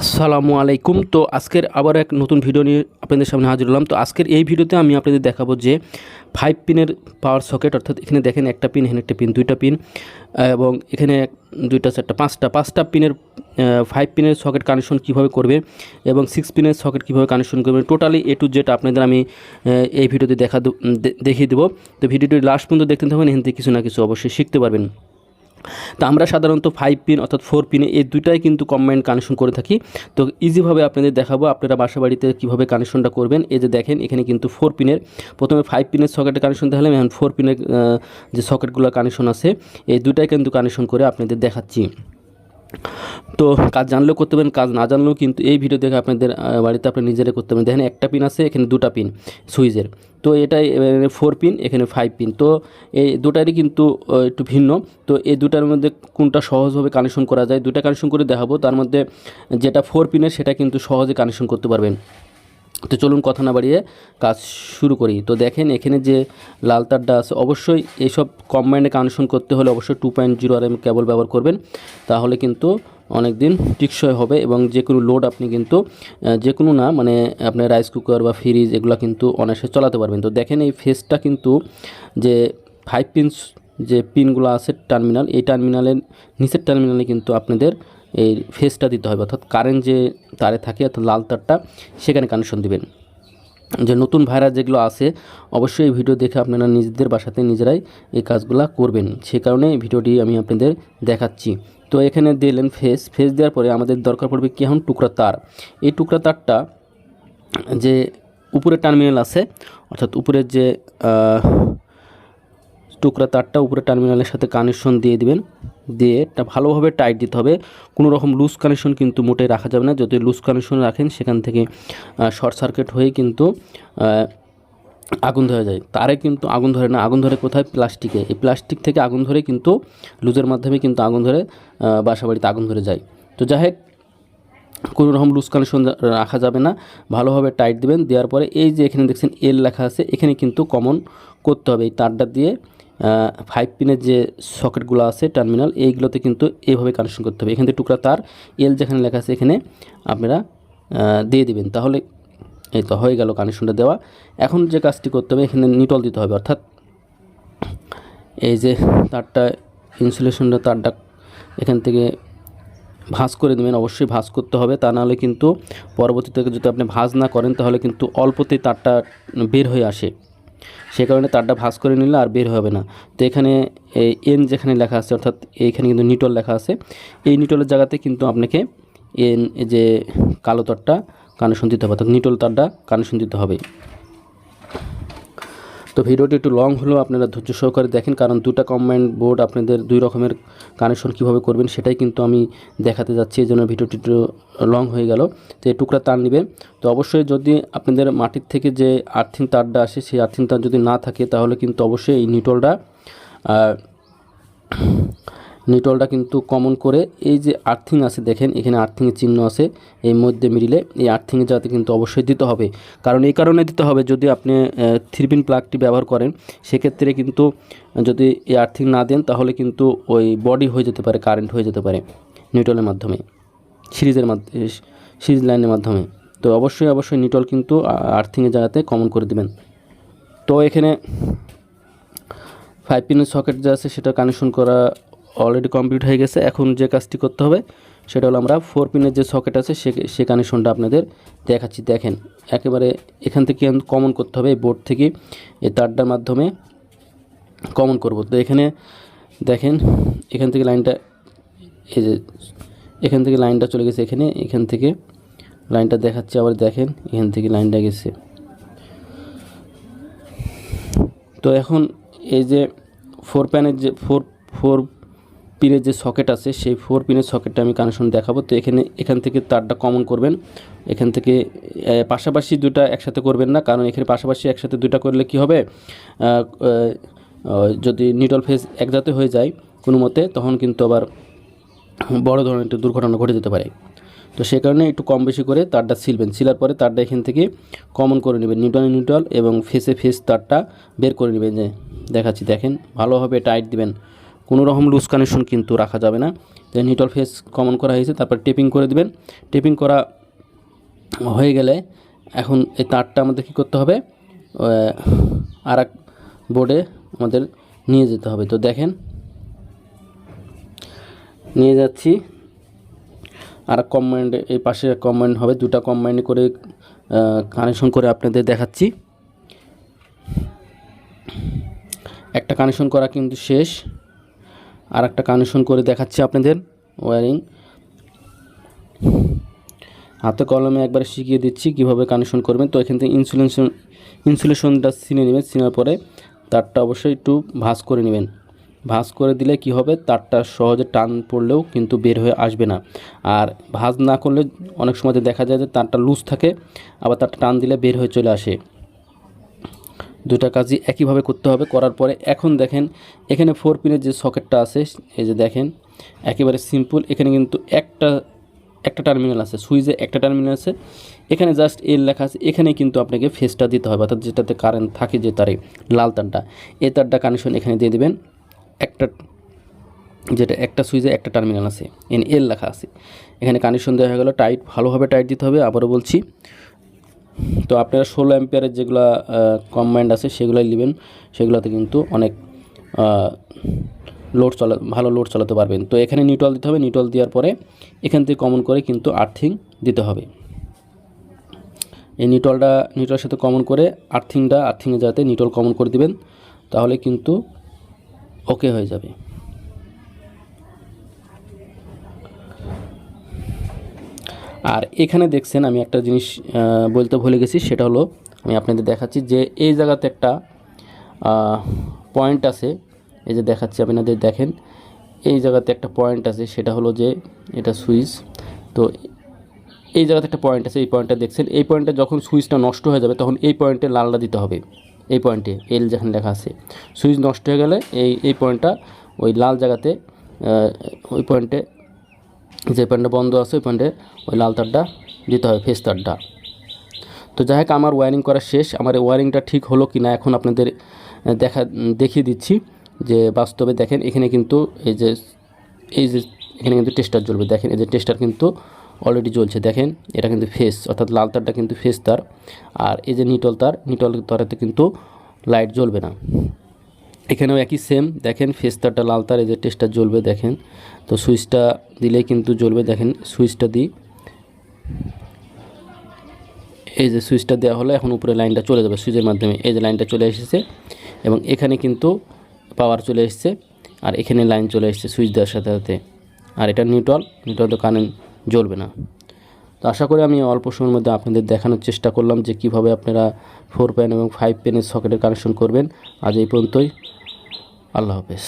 আসসালামু আলাইকুম। তো আজকের আবার এক নতুন ভিডিও নিয়ে আপনাদের সামনে হাজির হলাম। তো আজকের এই ভিডিওতে আমি আপনাদের দেখাবো যে ফাইভ পিনের পাওয়ার সকেট অর্থাৎ এখানে দেখেন একটা পিন এখানে একটা পিন দুইটা পিন এবং এখানে দুইটা, চারটা, পাঁচটা পাঁচটা পিনের ফাইভ পিনের সকেট কানেকশন কীভাবে করবে এবং সিক্স পিনের সকেট কীভাবে কানেকশন করবে। টোটালি এ টু জেড আপনাদের আমি এই ভিডিওতে দেখা দেখিয়ে দেবো। তো ভিডিওটি লাস্ট পর্যন্ত দেখতে থাকবেন এখান থেকে কিছু না কিছু অবশ্যই শিখতে পারবেন। তো আমরা সাধারণত ফাইভ পিন অর্থাৎ ফোর পিনে এই দুটাই কিন্তু কম্বাইন্ড কানেকশন করে থাকি। তো ইজিভাবে আপনাদের দেখাবো আপনারা বাসা বাড়িতে কীভাবে কানেকশনটা করবেন। এই যে দেখেন, এখানে কিন্তু ফোর পিনের প্রথমে ফাইভ পিনের সকেটে কানেকশন দেখালাম, এখন ফোর পিনের যে সকেটগুলো কানেকশন আছে, এই দুটাই কিন্তু কানেকশন করে আপনাদের দেখাচ্ছি। তো কাজ জানলেও করতে পারেন, কাজ না জানলেও কিন্তু এই ভিডিও দেখে আপনাদের বাড়িতে আপনি নিজেরা করতে পারেন। দেখেন একটা পিন আছে, এখানে দুটা পিন সুইচের। তো এটাই ফোর পিন এখানে ফাইভ পিন তো এই দুটারই কিন্তু একটু ভিন্ন। তো এই দুটার মধ্যে কোনটা সহজভাবে কানেকশন করা যায় দুটা কানেকশন করে দেখাবো। তার মধ্যে যেটা ফোর পিনের সেটা কিন্তু সহজে কানেকশন করতে পারবেন। তো চলুন কথা না বাড়িয়ে কাজ শুরু করি। তো দেখেন এখানে যে লাল তারটা আছে, অবশ্যই এইসব কম্বাইন্ডে কানেকশন করতে হলে অবশ্যই টু পয়েন্ট জিরো আর এম কেবল ব্যবহার করবেন। তাহলে কিন্তু অনেক দিন টিকসই হবে এবং যে কোনো লোড আপনি কিন্তু যে কোনো না মানে আপনার রাইস কুকার বা ফ্রিজ এগুলো কিন্তু অনায়াসে চালাতে পারবেন। তো দেখেন এই ফেসটা কিন্তু যে ফাইভ পিনস যে পিনগুলো আছে টার্মিনাল এই টার্মিনালের নিচের টার্মিনালে কিন্তু আপনাদের এই ফেসটা দিতে হবে, অর্থাৎ কারেন্ট যে তারে থাকে, অর্থাৎ লাল তারটা, সেখানে কানেকশন দিবেন। যে নতুন ভাইরাস যেগুলো আছে, অবশ্যই এই ভিডিও দেখে আপনারা নিজেদের বাসাতে নিজেরাই এই কাজগুলো করবেন। সে কারণে ভিডিওটি আমি আপনাদের দেখাচ্ছি। তো এখানে দিলেন ফেস ফেস দেওয়ার পরে আমাদের দরকার পড়বে কি এখন টুকরা তার। এই টুকরা তারটা যে উপরে টার্মিনাল আছে, অর্থাৎ উপরের যে টুকরা তারটা উপরে টার্মিনালের সাথে কানেকশন দিয়ে দিবেন। দিয়ে এটা ভালোভাবে টাইট দিতে হবে। কোনো রকম লুজ কানেকশন কিন্তু মোটেই রাখা যাবে না। যদি লুজ কানেকশন রাখেন, সেখান থেকে শর্ট সার্কিট হয়ে কিন্তু আগুন ধরে যায়। তারে কিন্তু আগুন ধরে না। আগুন ধরে কোথায়? প্লাস্টিকে। এই প্লাস্টিক থেকে আগুন ধরে কিন্তু লুজের মাধ্যমে কিন্তু আগুন ধরে বাসা বাড়িতে আগুন ধরে যায়। তো যাই হোক, কোনো রকম লুজ কানেকশন রাখা যাবে না। ভালোভাবে টাইট দিবেন। দেওয়ার পরে এই যে এখানে দেখছেন এল লেখা আছে, এখানে কিন্তু কমন করতে হবে। এই তারটা দিয়ে ফাইভ পিনের যে সকেটগুলো আছে টার্মিনাল এইগুলোতে কিন্তু এইভাবে কানেকশন করতে হবে। এখান থেকে টুকরা তার এল যেখানে লেখা আছে, এখানে আপনারা দিয়ে দিবেন। তাহলে এই তো হয়ে গেল কানেকশনটা দেওয়া। এখন যে কাজটি করতে হবে, এখানে নিটল দিতে হবে। অর্থাৎ এই যে তারটা ইনসুলেশনটা তারটা এখান থেকে ভাঁজ করে দেবেন অবশ্যই ভাঁজ করতে হবে। তা নাহলে কিন্তু পরবর্তীতে যদি আপনি ভাঁজ না করেন, তাহলে কিন্তু অল্পতেই তারটা বের হয়ে আসে। সে কারণে তারটা ভাস করে নিলে আর বের হবে না। তো এখানে এন যেখানে লেখা আছে, অর্থাৎ এইখানে কিন্তু নিটল লেখা আছে। এই নিটলের জায়গাতে কিন্তু আপনাকে এন যে কালো তারটা কানেকশন দিতে হবে, অর্থাৎ নিটল তারটা কানেকশন দিতে হবে। তো ভিডিওটি একটু লং হলেও আপনারা ধৈর্য সহকারে দেখেন, কারণ দুটা কম্বাইন্ড বোর্ড আপনাদের দুই রকমের কানেকশন কীভাবে করবেন সেটাই কিন্তু আমি দেখাতে যাচ্ছি, এই জন্য ভিডিওটি একটু লং হয়ে গেল। তো এই টুকরা তার নেবেন। তো অবশ্যই যদি আপনাদের মাটির থেকে যে আর্থিং তারটা আসে, সেই আর্থিং তার যদি না থাকে, তাহলে কিন্তু অবশ্যই এই নিটলটা নিটলটা কিন্তু কমন করে এই যে আর্থিং আছে, দেখেন, এখানে আর্থিংয়ের চিহ্ন আছে এই মধ্যে মিডিলে এই আর্থিংয়ে যাতে কিন্তু অবশ্যই দিতে হবে। কারণ এই কারণে দিতে হবে যদি আপনি থ্রি পিন প্লাগটি ব্যবহার করেন, সেক্ষেত্রে কিন্তু যদি এই আর্থিং না দেন, তাহলে কিন্তু ওই বডি হয়ে যেতে পারে কারেন্ট হয়ে যেতে পারে নিউটলের মাধ্যমে, সিরিজের মাধ্যমে সিরিজ লাইনের মাধ্যমে। তো অবশ্যই অবশ্যই নিটল কিন্তু আর্থিংয়ের জায়গাতে কমন করে দিবেন। তো এখানে ফাইভ পিনের সকেট যা আছে, সেটা কানেকশন করা অলরেডি কমপ্লিট হয়ে গেছে। এখন যে কাজটি করতে হবে, সেটা হলো আমরা ফোর পিনের যে সকেট আছে, সে কানেকশনটা আপনাদের দেখাচ্ছি। দেখেন, একেবারে এখান থেকে কমন করতে হবে, এই বোর্ড থেকে এই তারটার মাধ্যমে কমন করব। তো এখানে দেখেন, এখান থেকে লাইনটা এই যে এখান থেকে লাইনটা চলে গেছে এখানে, এখান থেকে লাইনটা দেখাচ্ছে, আবার দেখেন, এখান থেকে লাইনটা গেছে। তো এখন এই যে ফোর প্যানের যে ফোর ফোর পিনের যে সকেট আছে, সেই ফোর পিনের সকেটটা আমি কানেকশন দেখাবো। তো এখানে, এখান থেকে তারটা কমন করবেন। এখান থেকে পাশাপাশি দুটা একসাথে করবেন না, কারণ এখানে পাশাপাশি একসাথে দুটা করলে কি হবে? যদি নিউট্রাল ফেজ একজাতে হয়ে যায় কোনো মতে, তখন কিন্তু আবার বড় ধরনের একটা দুর্ঘটনা ঘটে যেতে পারে। তো সে কারণে একটু কম বেশি করে তারটা সিলবেন সিলার পরে তারটা এখান থেকে কমন করে নেবেন। নিউট্রাল নিউট্রাল এবং ফেসে ফেস তারটা বের করে নেবেন যে, দেখাচ্ছি, দেখেন। ভালোভাবে টাইট দিবেন। কোনো রকম লুজ কানেকশন কিন্তু রাখা যাবে না। তো নিউট্রাল ফেস কমন করা হয়েছে, তারপর টেপিং করে দিবেন। টেপিং করা হয়ে গেলে এখন এই তারটা আমাদের কী করতে হবে? আর এক বোর্ডে আমাদের নিয়ে যেতে হবে। তো দেখেন, নিয়ে যাচ্ছি। আর কম্বাইন্ড এই পাশে কম্বাইন্ড হবে, দুটা কম্বাইন্ড করে কানেকশন করে আপনাদের দেখাচ্ছি। একটা কানেকশন করা কিন্তু শেষ। আর একটা কানেকশন করে দেখাচ্ছি আপনাদের ওয়ারিং হাতে কলমে একবার শিখিয়ে দিচ্ছি কীভাবে কানেকশন করবেন। তো এখান থেকে ইনসুলেশন ইনসুলেশনটা ছিনে নেবেন। ছিনার পরে তারটা অবশ্যই একটু ভাঁজ করে নেবেন। ভাঁজ করে দিলে কি হবে? তারটা সহজে টান পড়লেও কিন্তু বের হয়ে আসবে না। আর ভাঁজ না করলে অনেক সময় দেখা যায় যে তারটা লুজ থাকে, আবার তারটা টান দিলে বের হয়ে চলে আসে। দুটা কাজই একইভাবে করতে হবে। করার পরে এখন দেখেন, এখানে ফোর পিনের যে সকেটটা আছে, এই যে দেখেন, একেবারে সিম্পল এখানে কিন্তু একটা একটা টার্মিনাল আছে, সুইচে একটা টার্মিনাল আছে। এখানে জাস্ট এল লেখা আছে, এখানে কিন্তু আপনাকে ফেসটা দিতে হবে, অর্থাৎ যেটাতে কারেন্ট থাকে যে তারে, লাল তারটা। এ তারটা কানেকশন এখানে দিয়ে দেবেন, একটা, যেটা একটা সুইচে একটা টার্মিনাল আছে। এন এল লেখা আছে। এখানে কানেকশন দেওয়া হয়ে গেলো টাইট ভালোভাবে টাইট দিতে হবে। আবারও বলছি তো আপনারা ষোলো অ্যাম্পিয়ারের যেগুলো কম্বাইন্ড আছে, সেগুলোই নেবেন। সেগুলোতে কিন্তু অনেক লোড চলা, ভালো লোড চালাতে পারবেন। তো এখানে নিউট্রাল দিতে হবে। নিউট্রাল দেওয়ার পরে এখান থেকে কমন করে কিন্তু আর্থিং দিতে হবে। এই নিউট্রালটা নিউট্রালের সাথে কমন করে আর্থিংটা আর্থিংয়ে যাতে নিউট্রাল কমন করে দিবেন, তাহলে কিন্তু ওকে হয়ে যাবে। আর এখানে দেখছেন আমি একটা জিনিস বলতে ভুলে গেছি, সেটা হলো আমি আপনাদের দেখাচ্ছি যে এই জায়গাতে একটা পয়েন্ট আছে। এই যে দেখাচ্ছি আপনাদের, দেখেন। এই জায়গাতে একটা পয়েন্ট আছে, সেটা হলো যে এটা সুইচ। তো এই জায়গাতে একটা পয়েন্ট আছে, এই পয়েন্টটা দেখছেন। এই পয়েন্টে যখন সুইচটা নষ্ট হয়ে যাবে, তখন এই পয়েন্টে লালটা দিতে হবে। এই পয়েন্টে এল যেখানে লেখা আছে। সুইচ নষ্ট হয়ে গেলে এই এই পয়েন্টটা ওই লাল জায়গাতে ওই পয়েন্টে যে পয়েন্টটা বন্ধ আছে, ওই পয়েন্টে ওই লাল তারটা দিতে হবে ফেস তারটা। তো যাই হোক, আমার ওয়ারিং করা শেষ। আমার ওয়ারিংটা ঠিক হলো কি না এখন আপনাদের দেখা, দেখিয়ে দিচ্ছি যে বাস্তবে দেখেন, এখানে কিন্তু এই যে এই যে, এখানে কিন্তু টেস্টার জ্বলবে। দেখেন, এই যে টেস্টার কিন্তু অলরেডি জ্বলছে। দেখেন, এটা কিন্তু ফেস অর্থাৎ লাল তারটা কিন্তু ফেস তার। আর এই যে নিটল তার, নিটল তারাতে কিন্তু লাইট জ্বলবে না। এখানেও একই সেম দেখেন ফেস তারটা লাল তার এই যে টেস্টার জ্বলবে, দেখেন। তো সুইচটা দিলেই কিন্তু জ্বলবে, দেখেন, সুইচটা দিই। এই যে সুইচটা দেওয়া হলো, এখন উপরে লাইনটা চলে যাবে সুইচের মাধ্যমে। এই যে লাইনটা চলে এসেছে এবং এখানে কিন্তু পাওয়ার চলে এসছে আর এখানে লাইন চলে এসছে সুইচ দেওয়ার সাথে সাথে। আর এটা নিউট্রাল নিউট্রাল তো কারেন্ট জ্বলবে না। তো আশা করি আমি অল্প সময়ের মধ্যে আপনাদের দেখানোর চেষ্টা করলাম যে কীভাবে আপনারা ফোর প্যান এবং ফাইভ প্যানের সকেটের কানেকশন করবেন। আজ এই পর্যন্তই। আল্লাহ হাফেজ।